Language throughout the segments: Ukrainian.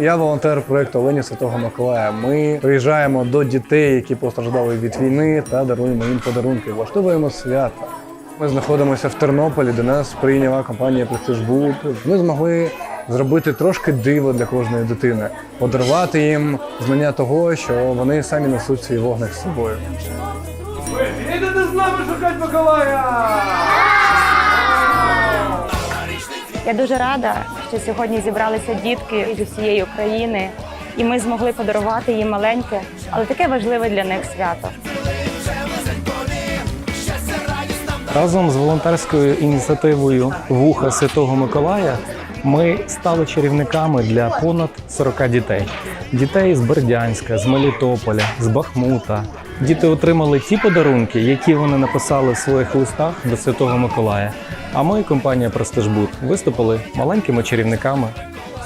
Я волонтер проекту Олені Святого Миколая. Ми приїжджаємо до дітей, які постраждали від війни, та даруємо їм подарунки. Влаштовуємо свята. Ми знаходимося в Тернополі, де нас прийняла компанія Престижбуд. Ми змогли зробити трошки диво для кожної дитини, подарувати їм знання того, що вони самі несуть свій вогник з собою. Ви з нами шукати Миколая! Я дуже рада, що сьогодні зібралися дітки з усієї України, і ми змогли подарувати їм маленьке, але таке важливе для них свято. Разом з волонтерською ініціативою Вуха Святого Миколая ми стали чарівниками для понад 40 дітей. Дітей з Бердянська, з Мелітополя, з Бахмута. Діти отримали ті подарунки, які вони написали в своїх листах до Святого Миколая. А ми, компанія Престижбуд, виступили маленькими чарівниками.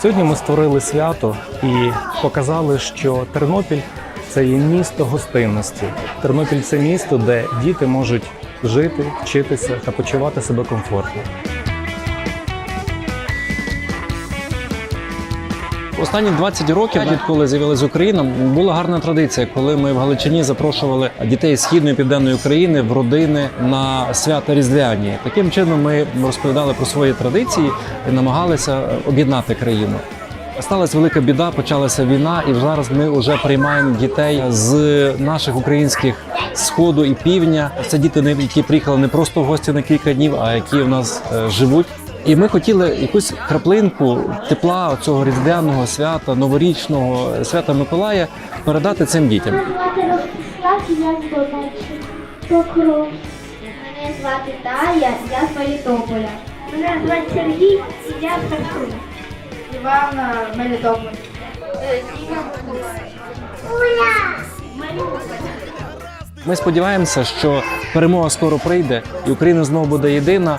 Сьогодні ми створили свято і показали, що Тернопіль це є місто гостинності. Тернопіль це місто, де діти можуть жити, вчитися та почувати себе комфортно. Останні 20 років, відколи з'явилася Україна, була гарна традиція, коли ми в Галичині запрошували дітей східної південної України в родини на свята Різдвяні. Таким чином ми розповідали про свої традиції і намагалися об'єднати країну. Сталася велика біда, почалася війна, і зараз ми вже приймаємо дітей з наших українських сходу і півдня. Це діти, які приїхали не просто в гості на кілька днів, а які в нас е, живуть. І ми хотіли якусь краплинку тепла цього різдвяного свята, новорічного свята Миколая передати цим дітям. звати Ростислав, я з Донеччини. Покров. Мене звати Тая, я з Мелітополя. Мене звати Сергій, і я з Харкова. Івана Мелітополь. Ми сподіваємося, що перемога скоро прийде і Україна знову буде єдина.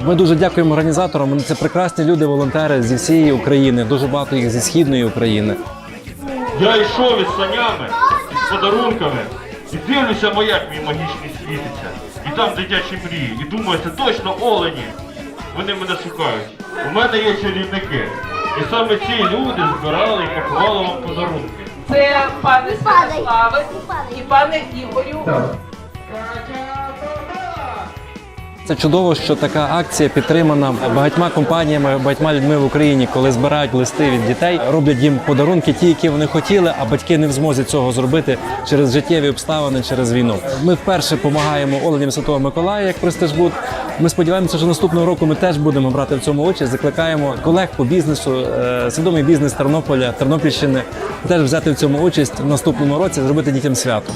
Ми дуже дякуємо організаторам. Вони це прекрасні люди, волонтери зі всієї України. Дуже багато їх зі східної України. Я йшов із санями, з подарунками, і дивлюся, маяк мій магічний світиться. І там дитячі мрії. І думаю, це точно олені. Вони мене шукають. У мене є чарівники. І саме ці люди збирали і пакували вам подарунки. Це пане Святославе і пане Ігорю. Це чудово, що така акція підтримана багатьма компаніями, багатьма людьми в Україні, коли збирають листи від дітей, роблять їм подарунки, ті, які вони хотіли, а батьки не в змозі цього зробити через життєві обставини, через війну. Ми вперше допомагаємо Оленям Святого Миколая як престижбуд. Ми сподіваємося, що наступного року ми теж будемо брати в цьому участь. Закликаємо колег по бізнесу, е, свідомий бізнес Тернополя, Тернопільщини теж взяти в цьому участь в наступному році, зробити дітям свято.